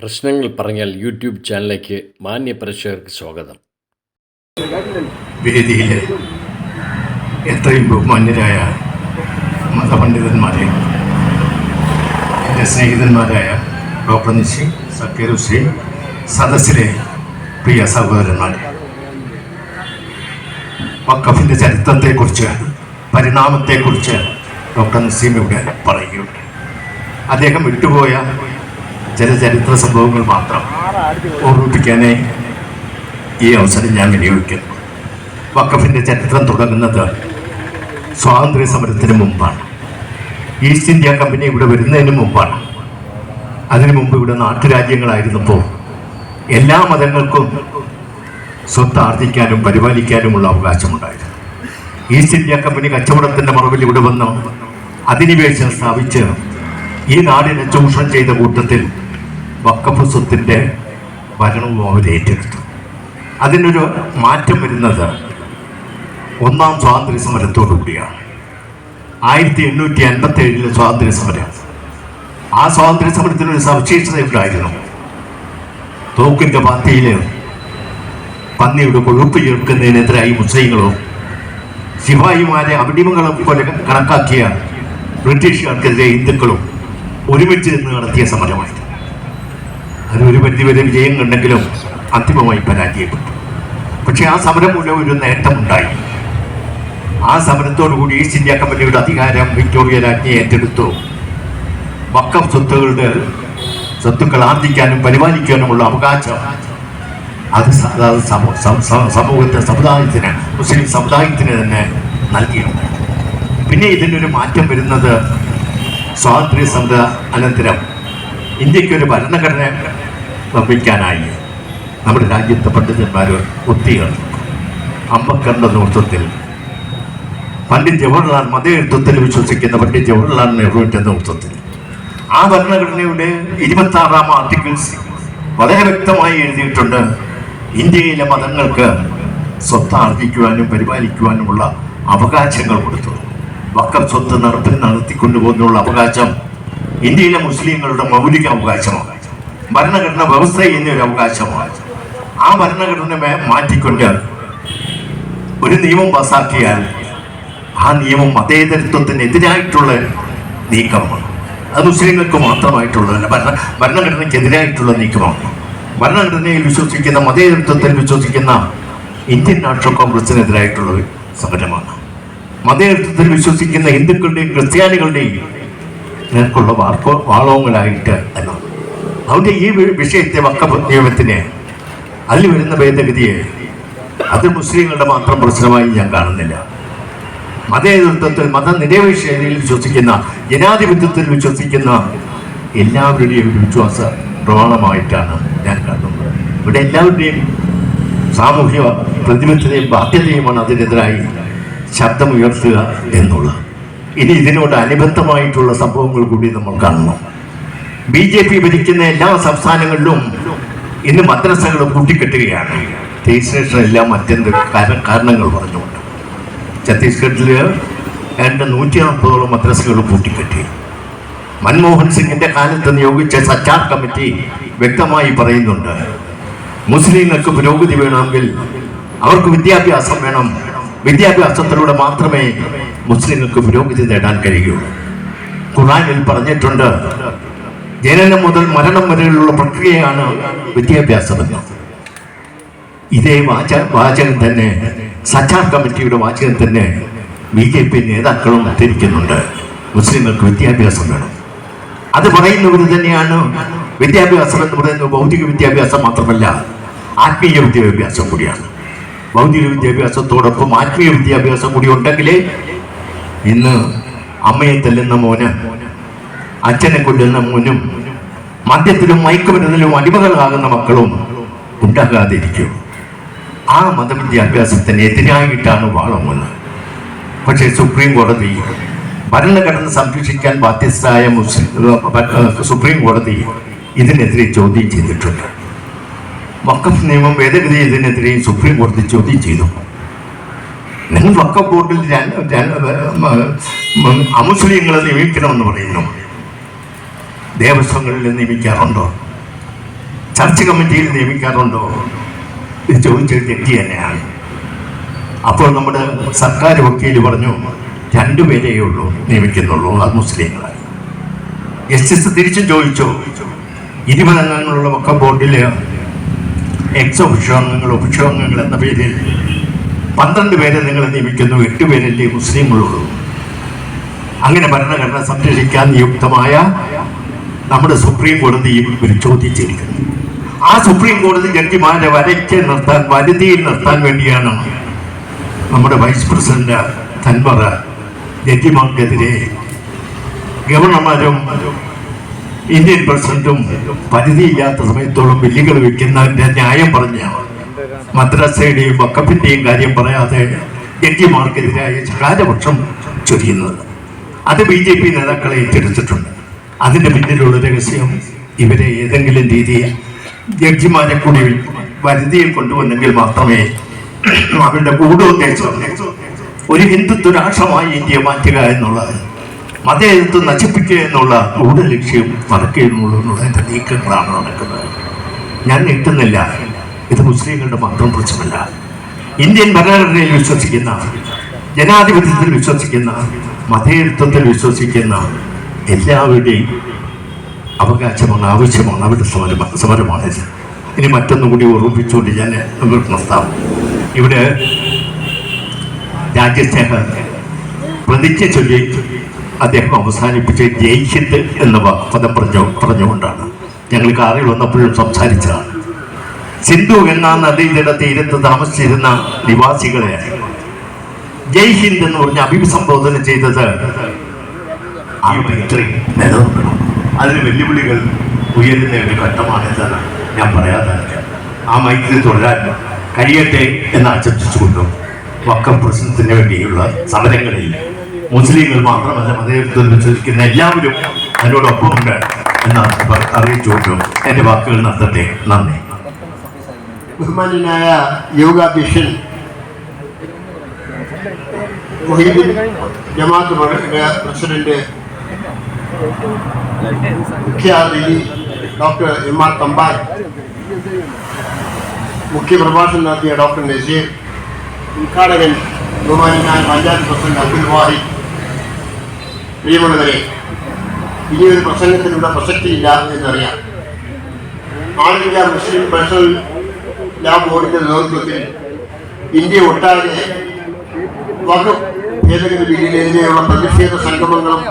പ്രശ്നങ്ങൾ പറഞ്ഞാൽ യൂട്യൂബ് ചാനലിലേക്ക് മാന്യ പ്രേക്ഷകർക്ക് സ്വാഗതം. വേദിയിൽ എത്രയും ബഹുമാന്യരായ മതപണ്ഡിതന്മാരെ എന്റെ സ്നേഹിതന്മാരായ ഡോക്ടർ നിശി സക്കീർ ഹുസൈൻ സദസ്സിലെ പ്രിയ സഹോദരന്മാരെ. വക്കഫിന്റെ ചരിത്രത്തെക്കുറിച്ച് പരിണാമത്തെക്കുറിച്ച് ഡോക്ടർ നസീം ഇവിടെ പറയുകയുണ്ട്. അദ്ദേഹം വിട്ടുപോയ ചില ചരിത്ര സംഭവങ്ങൾ മാത്രം ഓർമ്മിപ്പിക്കാനേ ഈ അവസരം ഞാൻ വിനിയോഗിക്കുന്നു. വക്കഫിന്റെ ചരിത്രം തുടങ്ങുന്നത് സ്വാതന്ത്ര്യ സമരത്തിന് മുമ്പാണ്. ഈസ്റ്റ് ഇന്ത്യ കമ്പനി ഇവിടെ വരുന്നതിന് മുമ്പാണ്. അതിനു മുമ്പ് ഇവിടെ നാട്ടുരാജ്യങ്ങളായിരുന്നപ്പോൾ എല്ലാ മതങ്ങൾക്കും സ്വത്ത് ആർജിക്കാനും പരിപാലിക്കാനുമുള്ള അവകാശമുണ്ടായിരുന്നു. ഈസ്റ്റ് ഇന്ത്യ കമ്പനി കച്ചവടത്തിന്റെ മറവിൽ ഇവിടെ വന്ന് അധിനിവേശം സ്ഥാപിച്ച് ഈ നാടിനെ ചൂഷണം ചെയ്ത കൂട്ടത്തിൽ വക്കഫ് സ്വത്തിന്റെ ഭരണവും അവർ ഏറ്റെടുത്തു. അതിനൊരു മാറ്റം വരുന്നത് ഒന്നാം സ്വാതന്ത്ര്യ സമരത്തോടു കൂടിയാണ്. ആയിരത്തി എണ്ണൂറ്റി അൻപത്തി ഏഴിലെ സ്വാതന്ത്ര്യ സമരം. ആ സ്വാതന്ത്ര്യ സമരത്തിനൊരു സവിശേഷത ഉണ്ടായിരുന്നു തോക്കിന്റെ പാത്തിയിൽ പന്നിയുടെ കൊഴുപ്പ് ചേർക്കുന്നതിനെതിരായി മുസ്ലിങ്ങളും ശിവായിമാരെ അടിമകളെ പോലെ കണക്കാക്കിയ ബ്രിട്ടീഷുകാർക്കെതിരെ ഹിന്ദുക്കളും ഒരുമിച്ച് നിന്ന് നടത്തിയ സമരമായിരുന്നു. അതിനൊരു പരിധിവരെ വിജയം കണ്ടെങ്കിലും അന്തിമമായി പരാജയപ്പെട്ടു. പക്ഷെ ആ സമരം മൂലം ഒരു നേട്ടമുണ്ടായി. ആ സമരത്തോടുകൂടി ഈസ്റ്റ് ഇന്ത്യ കമ്പനിയുടെ അധികാരം വിക്ടോറിയ രാജ്ഞി ഏറ്റെടുത്തു. വക്കം സ്വത്തുകളുടെ സ്വത്തുക്കൾ ആർജിക്കാനും പരിപാലിക്കാനുമുള്ള അവകാശം അത് അത് സമൂഹത്തെ സമുദായത്തിന് മുസ്ലിം സമുദായത്തിന് തന്നെ നൽകിയിട്ടുണ്ട് പിന്നെ ഇതിനൊരു മാറ്റം വരുന്നത് സ്വാതന്ത്ര്യ സമര അനന്തരം ഇന്ത്യയ്ക്ക് ഒരു ഭരണഘടന നിർമ്മിക്കാനായി നമ്മുടെ രാജ്യത്തെ പണ്ഡിതന്മാർ ഒത്തിയാണ്. അംബേദ്കറിന്റെ നേതൃത്വത്തിൽ പണ്ഡിറ്റ് ജവഹർലാൽ മതേതൃത്വത്തിൽ വിശ്വസിക്കുന്ന പണ്ഡിറ്റ് ജവഹർലാൽ നെഹ്റുവിന്റെ നേതൃത്വത്തിൽ. ആ ഭരണഘടനയുടെ ഇരുപത്തി ആറാം ആർട്ടിക്കിൾസ് വളരെ വ്യക്തമായി എഴുതിയിട്ടുണ്ട്. ഇന്ത്യയിലെ മതങ്ങൾക്ക് സ്വത്ത് ആർജിക്കുവാനും പരിപാലിക്കുവാനുമുള്ള അവകാശങ്ങൾ കൊടുത്തു. വക്കം സ്വത്ത് നടപ്പിൽ നടത്തിക്കൊണ്ടുപോകുന്നുള്ള അവകാശം ഇന്ത്യയിലെ മുസ്ലിങ്ങളുടെ മൗലിക അവകാശമാണ് ഭരണഘടന വ്യവസ്ഥ എന്നൊരു അവകാശമാണ് ആ ഭരണഘടന മേ- മാറ്റിക്കൊണ്ട് ഒരു നിയമം പാസാക്കിയാൽ ആ നിയമം മതേതരത്വത്തിനെതിരായിട്ടുള്ള നീക്കമാണ്. അത് മുസ്ലിങ്ങൾക്ക് മാത്രമായിട്ടുള്ളതല്ല ഭരണ ഭരണഘടനയ്ക്കെതിരായിട്ടുള്ള നീക്കമാണ്. ഭരണഘടനയിൽ വിശ്വസിക്കുന്ന മതേതരത്വത്തിൽ വിശ്വസിക്കുന്ന ഇന്ത്യൻ നാഷണൽ കോൺഗ്രസിനെതിരായിട്ടുള്ള സമരമാണ്. മതേതരത്വത്തിൽ വിശ്വസിക്കുന്ന ഹിന്ദുക്കളുടെയും ക്രിസ്ത്യാനികളുടെയും നേർക്കുള്ള വാർക്കോ വാളവങ്ങളായിട്ട് എന്നാണ്. അതുകൊണ്ട് ഈ വിഷയത്തെ വക്കഫ് നിയമത്തിന് അതിൽ വരുന്ന ഭേദഗതിയെ അത് മുസ്ലിങ്ങളുടെ മാത്രം പ്രശ്നമായി ഞാൻ കാണുന്നില്ല. മതേതൃത്വത്തിൽ മതനിരപേക്ഷതയിൽ വിശ്വസിക്കുന്ന ജനാധിപത്യത്തിൽ വിശ്വസിക്കുന്ന എല്ലാവരുടെയും ഒരു വിശ്വാസ പ്രമാണമായിട്ടാണ് ഞാൻ കാണുന്നത്. ഇവിടെ എല്ലാവരുടെയും സാമൂഹ്യ പ്രതിബദ്ധതയും ബാധ്യതയുമാണ് അതിനെതിരായി ശബ്ദമുയർത്തുക എന്നുള്ളത്. ഇനി ഇതിനോട് അനുബന്ധമായിട്ടുള്ള സംഭവങ്ങൾ കൂടി നമ്മൾ കാണണം. ബി ജെ പി ഭരിക്കുന്ന എല്ലാ സംസ്ഥാനങ്ങളിലും ഇന്ന് മദ്രസകൾ കൂട്ടിക്കെട്ടുകയാണ് രജിസ്ട്രേഷൻ എല്ലാം അത്യന്ത കാര- കാരണങ്ങൾ പറഞ്ഞുകൊണ്ട്. ഛത്തീസ്ഗഡിൽ ഏതാണ്ട് നൂറ്റി നാൽപ്പതോളം മദ്രസകൾ കൂട്ടിക്കെട്ടി മൻമോഹൻ സിംഗിന്റെ കാലത്ത് നിയോഗിച്ച സച്ചാർ കമ്മിറ്റി വ്യക്തമായി പറയുന്നുണ്ട് മുസ്ലിങ്ങൾക്ക് പുരോഗതി വേണമെങ്കിൽ അവർക്ക് വിദ്യാഭ്യാസം വേണം വിദ്യാഭ്യാസത്തിലൂടെ മാത്രമേ മുസ്ലിങ്ങൾക്ക് പുരോഗതി നേടാൻ കഴിയുള്ളൂ. ഖുറാനിൽ പറഞ്ഞിട്ടുണ്ട് ജനനം മുതൽ മരണം വരെയുള്ള പ്രക്രിയയാണ് വിദ്യാഭ്യാസമെന്ന്. ഇതേ വാച വാചകം തന്നെ സച്ചാർ കമ്മിറ്റിയുടെ വാചകം തന്നെ ബി ജെ പി നേതാക്കളും ഉദ്ധരിക്കുന്നുണ്ട് മുസ്ലിങ്ങൾക്ക് വിദ്യാഭ്യാസം വേണം. അത് പറയുന്നവർ തന്നെയാണ് വിദ്യാഭ്യാസം എന്ന് പറയുന്നത് ഭൗതിക വിദ്യാഭ്യാസം മാത്രമല്ല ആത്മീയ വിദ്യാഭ്യാസം കൂടിയാണ്. ഭൗതിക വിദ്യാഭ്യാസത്തോടൊപ്പം ആത്മീയ വിദ്യാഭ്യാസം കൂടി ഉണ്ടെങ്കിലേ ഇന്ന് അമ്മയെ തല്ലുന്ന മോന് അച്ഛനെ കൊല്ലുന്ന മോനും മദ്യത്തിലും മയക്കുമരുന്നിലും അടിമകളാകുന്ന മക്കളും ഉണ്ടാകാതിരിക്കും. ആ മതവിദ്യാഭ്യാസത്തിന് എതിരായിട്ടാണ് വാളം വന്നത് പക്ഷേ സുപ്രീം കോടതി ഭരണഘടന സംരക്ഷിക്കാൻ ബാധ്യസ്ഥരായ മുസ്ലിം സുപ്രീം കോടതി ഇതിനെതിരെ ചോദ്യം ചെയ്തിട്ടുണ്ട്. വക്കഫ് നിയമം ഭേദഗതി ചെയ്തതിനെതിരെ സുപ്രീം കോടതി ചോദ്യം ചെയ്തു. നിങ്ങൾ വക്കഫ് ബോർഡിൽ അമുസ്ലിങ്ങളെ നിയമിക്കണമെന്ന് പറയുന്നു. ദേവസ്വങ്ങളിൽ നിയമിക്കാറുണ്ടോ? ചർച്ച് കമ്മിറ്റിയിൽ നിയമിക്കാറുണ്ടോ? ഇത് ചോദിച്ചത് തെറ്റി തന്നെയാണ്. അപ്പോൾ നമ്മുടെ സർക്കാർ വക്കീൽ പറഞ്ഞു രണ്ടുപേരേ ഉള്ളൂ നിയമിക്കുന്നുള്ളൂ അത് മുസ്ലിങ്ങളായി ജസ്റ്റിസ് തിരിച്ചും ചോദിച്ചു. ഇരുപതംഗങ്ങളുള്ള വക്കം ബോർഡിൽ എക്സ് ഉപക്ഷോഭങ്ങൾ ഒഫിഷ്യാംഗങ്ങൾ എന്ന പേരിൽ പന്ത്രണ്ട് പേരെ നിങ്ങൾ നിയമിക്കുന്നു. എട്ട് പേരല്ലേ മുസ്ലിങ്ങളുള്ളൂ അങ്ങനെ ഭരണഘടന സംരക്ഷിക്കാൻ നിയുക്തമായ നമ്മുടെ സുപ്രീം കോടതിയും ഇവർ ചോദിച്ചിരിക്കുന്നു. ആ സുപ്രീം കോടതി ജഡ്ജിമാരെ വരയ്ക്ക് നിർത്താൻ വരുതിയിൽ നിർത്താൻ വേണ്ടിയാണ് നമ്മുടെ വൈസ് പ്രസിഡന്റ് തൻവറ ജഡ്ജിമാർക്കെതിരെ ഗവർണർമാരും ഇന്ത്യൻ പ്രസിഡന്റും പരിധിയില്ലാത്ത സമയത്തോളം ബില്ലുകൾ വെക്കുന്നതിന്റെ ന്യായം പറഞ്ഞ മദ്രസയുടെയും വക്കപ്പിന്റെയും കാര്യം പറയാതെ ജഡ്ജിമാർക്കെതിരായ ചകാരപക്ഷം ചൊരിയുന്നത്. അത് ബി ജെ പി നേതാക്കളെ ഏറ്റെടുത്തിട്ടുണ്ട്. അതിന്റെ പിന്നിലുള്ള രഹസ്യം ഇവരെ ഏതെങ്കിലും രീതിയിൽ ജഡ്ജിമാരെ കൂടി വരുതിയിൽ കൊണ്ടുവന്നെങ്കിൽ മാത്രമേ അവരുടെ ഗൂഢോദ്ദേശം ഒരു ഹിന്ദുത്വ രാഷ്ട്രമായി ഇന്ത്യയെ മാറ്റുക എന്നുള്ളത് മതേതത്വം നശിപ്പിക്കുക എന്നുള്ള ഗൂഢ ലക്ഷ്യം നടക്കുകയെന്നുള്ളൂ എന്നുള്ള എന്റെ നീക്കങ്ങളാണ് നടക്കുന്നത്. ഞാൻ നീട്ടുന്നില്ല ഇത് മുസ്ലിങ്ങളുടെ മാത്രം പ്രശ്നമല്ല. ഇന്ത്യൻ ഭരണഘടനയിൽ വിശ്വസിക്കുന്ന ജനാധിപത്യത്തിൽ വിശ്വസിക്കുന്ന മതേതത്വത്തിൽ വിശ്വസിക്കുന്ന എല്ലാവരുടെയും അവകാശമാണ് ആവശ്യമാണ് അവരുടെ സമരം സമരമാണിത് ഇനി മറ്റൊന്നും കൂടി ഓർമ്മിപ്പിച്ചുകൊണ്ട് ഞാൻ നിർത്താം. ഇവിടെ രാജ്യസ്നേഹ പ്രതിജ്ഞ ചൊല്ലി അദ്ദേഹം അവസാനിപ്പിച്ച് ജയ്ഹിന്ദ് എന്ന പദം പറഞ്ഞു പറഞ്ഞുകൊണ്ടാണ്. ഞങ്ങൾ കാറിൽ വന്നപ്പോഴും സംസാരിച്ചതാണ്. സിന്ധു എന്ന നദീജല തീരത്ത് താമസിച്ചിരുന്ന നിവാസികളെ ജയ് ഹിന്ദ് എന്ന് പറഞ്ഞ് അഭിസംബോധന ചെയ്തത് അതിന് വെല്ലുവിളികൾ ഉയരുന്ന ഒരു ഘട്ടമാണെന്നാണ് ഞാൻ പറയാതെ ആ മൈത്രി തുടരാൻ കഴിയട്ടെ എന്ന് ആശംസിച്ചുകൊണ്ടും വക്കം പ്രശ്നത്തിന് വേണ്ടിയുള്ള സമരങ്ങളിൽ മുസ്ലിങ്ങൾ മാത്രമല്ല മതേതത്വത്തിൽ വിശ്വസിക്കുന്ന എല്ലാവരും അതിനോടൊപ്പം ഉണ്ട് എന്ന് അറിയിച്ചുകൊണ്ടും എന്റെ വാക്കുകൾ നടത്തട്ടെ. നന്ദി. ബഹുമാനായ യോഗാധ്യക്ഷൻ ജമാഅത്ത് പ്രസിഡന്റ് മുഖ്യാതിഥി ഡോക്ടർ എം ആർ തമ്പാൻ മുഖ്യ പ്രഭാഷണം നടത്തിയ ഡോക്ടർ നസീർ ഉദ്ഘാടകൻ ബഹുമാനായ പഞ്ചായത്ത് പ്രസിഡന്റ് അബ്ദുൽ വാഹിദ് പ്രിയമുള്ളവരെ പ്രസംഗത്തിലുള്ള പ്രസക്തി പ്രസക്തിയില്ല എന്നറിയാം. ആൾ ഇന്ത്യ മുസ്ലിം പേഴ്സണൽ ലാ ബോർഡിന്റെ നേതൃത്വത്തിൽ ഇന്ത്യ ഒട്ടാകെ വകുപ്പ് ഭേദഗതി ബില്ലിനെതിരെയുള്ള പ്രതിഷേധ സംഗമങ്ങളും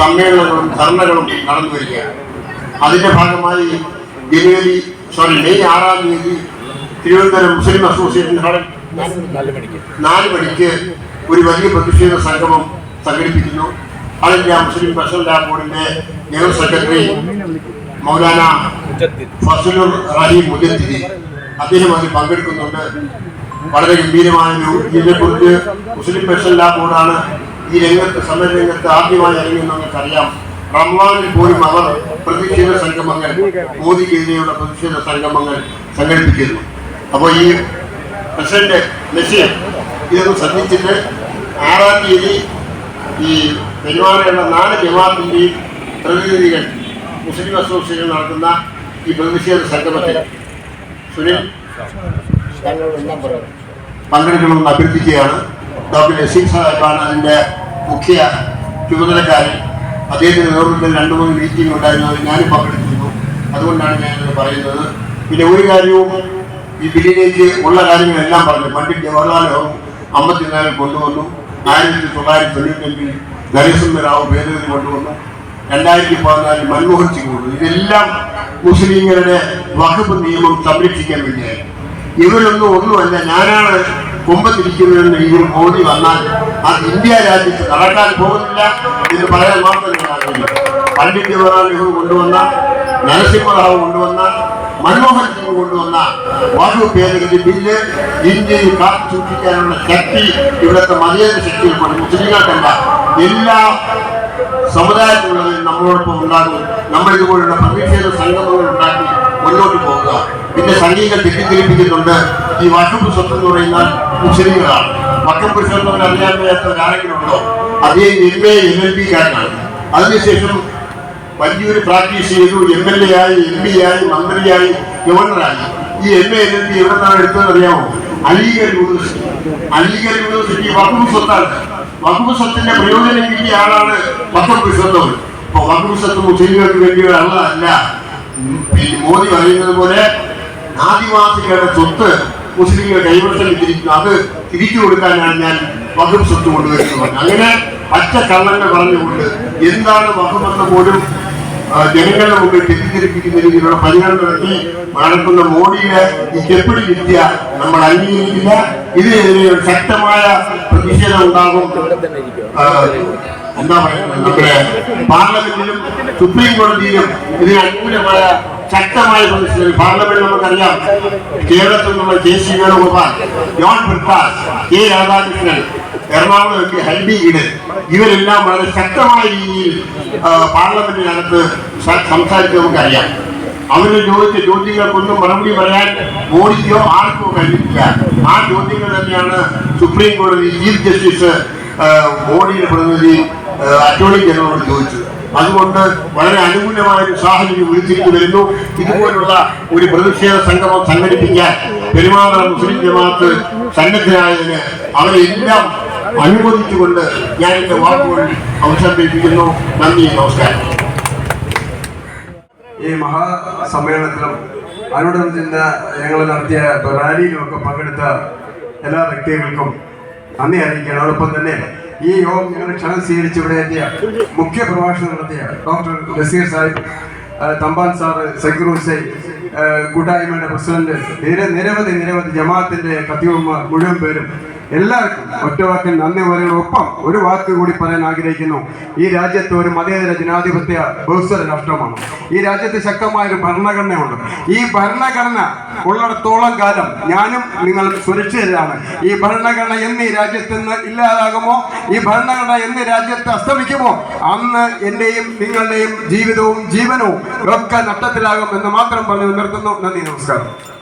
സമ്മേളനങ്ങളും ധർണകളും നടന്നു വരികയാണ്. അതിന്റെ ഭാഗമായി ജനുവരി സോറി മെയ് ആറാം തീയതി തിരുവനന്തപുരം മുസ്ലിം അസോസിയേഷൻ ഹാളിൽ നാല് മണിക്ക് ഒരു വലിയ പ്രതിഷേധ സംഗമം സംഘടിപ്പിക്കുന്നു. ആൾ ഇന്ത്യ മുസ്ലിം പേഴ്സണൽ ലാ ബോർഡിന്റെ ജനറൽ സെക്രട്ടറി മൗലാന ഫസലുർ റഹീം മുജദ്ദിദി. അദ്ദേഹം അതിൽ പങ്കെടുക്കുന്നുണ്ട്. വളരെ ഗംഭീരമായ ഒരു ഇതിനെക്കുറിച്ച് മുസ്ലിം പേഴ്സണൽ ലാ ബോർഡാണ് ഈ രംഗത്ത് സമരരംഗത്ത് ആദ്യമായി ഇറങ്ങിയെന്ന് നമുക്കറിയാം. റംവാനിൽ പോലും അവർ പ്രതിഷേധ സംഗമങ്ങൾ മോദിക്കെതിരെയുള്ള പ്രതിഷേധ സംഗമങ്ങൾ സംഘടിപ്പിക്കുന്നു അപ്പോൾ ഈ പ്രസിഡന്റ് നസീർ ഇതൊന്ന് ശ്രദ്ധിച്ചിട്ട് ആറാം തീയതി ഈ പെരുമാറേണ്ട നാല് ജമാഅത്തിന്റെയും പ്രതിനിധികൾ മുസ്ലിം അസോസിയേഷൻ നടത്തുന്ന ഈ പ്രതിഷേധ സംഗമത്തിൽ. സുനിൽ പങ്കെടുക്കണമെന്ന് അഭ്യർത്ഥിക്കുകയാണ്. ഡോക്ടർ നസീർ സാഹിബാണ് അതിന്റെ മുഖ്യ ചുമതലക്കാരൻ. അദ്ദേഹത്തിന്റെ നേതൃത്വത്തിൽ രണ്ട് മൂന്ന് മീറ്റിംഗ് ഉണ്ടായിരുന്നു. അതിൽ ഞാനും പങ്കെടുത്തിരുന്നു. അതുകൊണ്ടാണ് ഞാനത് പറയുന്നത്. പിന്നെ ഒരു കാര്യവും ഈ ബില്ലിലേക്ക് ഉള്ള കാര്യങ്ങളെല്ലാം പറഞ്ഞു. പണ്ഡിറ്റ് ജവഹർലാൽ നെഹ്റു അമ്പത്തിനാലിൽ കൊണ്ടുവന്നു. ആയിരത്തി തൊള്ളായിരത്തി തൊണ്ണൂറ്റഞ്ചിൽ നരസിംഹ റാവു ഭേദഗതി കൊണ്ടുവന്നു രണ്ടായിരത്തി പതിനാലിൽ മൻമോഹൻ സിംഗ് കൊണ്ടുവന്നു. ഇതെല്ലാം മുസ്ലിങ്ങളുടെ വകുപ്പ് നിയമം സംരക്ഷിക്കാൻ വേണ്ടിയായിരുന്നു. ഇവരൊന്നും ഒന്നുമല്ല ഞാനാണ് കൊമ്പത്തിരിക്കുന്നതെന്ന് ഈ ഒരു മോദി വന്നാൽ അത് ഇന്ത്യ രാജ്യത്ത് നടക്കാൻ പോകുന്നില്ല എന്ന് പറയാൻ മാത്രം ഞാൻ ആഗ്രഹിക്കുന്നു പണ്ഡിറ്റ് ജവഹർലാൽ നെഹ്റു കൊണ്ടുവന്ന നരസിംഹറാവു കൊണ്ടുവന്ന മൻമോഹൻ സിംഗ് കൊണ്ടുവന്ന വാഹു ഭേദഗതി ബില്ല് ഇന്ത്യയിൽ കാത്തു സൂക്ഷിക്കാനുള്ള ശക്തി ഇവിടുത്തെ മതേതര കൊണ്ട് മുസ്ലിങ്ങൾക്കല്ല എല്ലാ സമുദായത്തിലുള്ളവർ നമ്മളോടൊപ്പം ഉണ്ടാകും. നമ്മൾ ഇതുപോലുള്ള പ്രതിഷേധ സംഗമങ്ങൾ ഉണ്ടാക്കി മുന്നോട്ട് പോകുക പിന്നെ സംഗീതം തെറ്റിദ്ധരിപ്പിക്കുന്നുണ്ട്. ഈ വക്കപ്പ് സ്വത്ത് എന്ന് പറയുന്ന മുസ്ലിങ്ങളാണ്. വക്കപ്പ് സ്വത്ത് അറിയാത്ത അറിയാൻ വയ്യാത്തവർ ആരെങ്കിലും ഉണ്ടോ അദ്ദേഹം M A M L P അതിനുശേഷം വലിയൊരു പ്രാക്ടീസ് ചെയ്തു. എം എൽ എ ആയി എം പി ആയി മന്ത്രിയായി ഗവർണറായി. ഈ എം എ എൽ പി എവിടെ നിന്നാണ് എടുത്തതെന്ന് അറിയാമോ? സ്വത്തിന്റെ പ്രയോജനം കിട്ടിയ ആളാണ് വകുപ്പ് സ്വത്ത് മുസ്ലിങ്ങൾക്ക് മോദി പറയുന്നത് പോലെ ആദിവാസികളുടെ സ്വത്ത് മുസ്ലിങ്ങൾ കൈവശം തിരിക്കുന്നു അത് തിരിച്ചു കൊടുക്കാനാണ് ഞാൻ വകുപ്പ് സ്വത്ത് കൊണ്ടുവരുന്നത്. അങ്ങനെ പച്ച കള്ളങ്ങൾ പറഞ്ഞുകൊണ്ട് എന്താണ് വകുപ്പെന്ന് പോലും ജനങ്ങളുടെ മുമ്പിൽ തെറ്റിദ്ധരിപ്പിക്കുന്ന രീതിയിലുള്ള പരിഗണന നടത്തി നടക്കുന്ന മോഡിയുടെ ഈ ചെപ്പിടി വിദ്യ നമ്മൾ അംഗീകരിക്കില്ല. ഇതിനെതിരെ ഒരു ശക്തമായ പ്രതിഷേധം ഉണ്ടാകും. എന്താ പറയുക നമ്മുടെ പാർലമെന്റിലും സുപ്രീം കോടതിയിലും ഇതിന് അനുകൂലമായ ശക്തമായ പ്രതിഷേധം. പാർലമെന്റ് നമുക്കറിയാം കേരളത്തിൽ നിന്നുള്ള K C Venugopal John Prakash K Radhakrishnan Ernakulam M P Hibi Eden ഇവരെല്ലാം വളരെ ശക്തമായ രീതിയിൽ പാർലമെന്റിനകത്ത് സംസാരിച്ച് നമുക്കറിയാം. അവർ ചോദിച്ച ചോദ്യങ്ങൾക്കൊന്നും മറുപടി പറയാൻ മോഡിക്കോ ആർക്കോ കഴിഞ്ഞിട്ടില്ല. ആ ചോദ്യങ്ങൾ തന്നെയാണ് സുപ്രീം കോടതി ചീഫ് ജസ്റ്റിസ് മോഡിയുടെ പ്രതിനിധി അറ്റോർണി ജനറലോട് ചോദിച്ചത്. അതുകൊണ്ട് വളരെ അനുകൂലമായ ഒരു സാഹചര്യം ഉരുത്തിരിഞ്ഞു വരുന്നു. ഇതുപോലുള്ള ഒരു പ്രതിഷേധ സംഗമം സംഘടിപ്പിക്കാൻ പെരുമാറ മുസ്ലിം ജമാഅത്ത് സന്നദ്ധരായതിന് അവരെല്ലാം അനുമോദിച്ചുകൊണ്ട് ഞാൻ എന്റെ വാക്കുകൾ അവസാനിപ്പിക്കുന്നു. നന്ദി നമസ്കാരം. ഈ മഹാസമ്മേളനത്തിലും അതിനോടനുബന്ധിച്ച് ഞങ്ങൾ നടത്തിയ റാലിയിലുമൊക്കെ പങ്കെടുത്ത എല്ലാ വ്യക്തികൾക്കും നന്ദി അറിയിക്കുകയാണ്. അതോടൊപ്പം തന്നെ ഈ യോഗം ഞങ്ങൾ ക്ഷണം സ്വീകരിച്ച് ഇവിടെ എത്തിയ മുഖ്യ പ്രഭാഷണം നടത്തിയ ഡോക്ടർ നസീർ സാഹിബ് തമ്പാൻ സാറ് സക്കീർ ഹുസൈൻ കൂട്ടായ്മയുടെ പ്രസിഡന്റ് നിര നിരവധി നിരവധി ജമാഅത്തിന്റെ കത്തിയമ്മ മുഴുവൻ പേരും എല്ലാവർക്കും ഒറ്റ വാക്കിൽ നന്ദി പറയുന്ന. ഒപ്പം ഒരു വാക്ക് കൂടി പറയാൻ ആഗ്രഹിക്കുന്നു. ഈ രാജ്യത്ത് ഒരു മതേതര ജനാധിപത്യ ബഹുസ്വര രാഷ്ട്രമാണ്. ഈ രാജ്യത്ത് ശക്തമായ ഒരു ഭരണഘടനയുണ്ട്. ഈ ഭരണഘടന ഉള്ളിടത്തോളം കാലം ഞാനും നിങ്ങൾ സുരക്ഷിതരാണ്. ഈ ഭരണഘടന എന്ന് രാജ്യത്ത് നിന്ന് ഇല്ലാതാകുമോ? ഈ ഭരണഘടന എന്ന് രാജ്യത്ത് അസ്തമിക്കുമോ? അന്ന് എന്റെയും നിങ്ങളുടെയും ജീവിതവും ജീവനവും ഒക്കെ നഷ്ടത്തിലാകും എന്ന് മാത്രം പറഞ്ഞു നിർത്തുന്നു. നന്ദി നമസ്കാരം.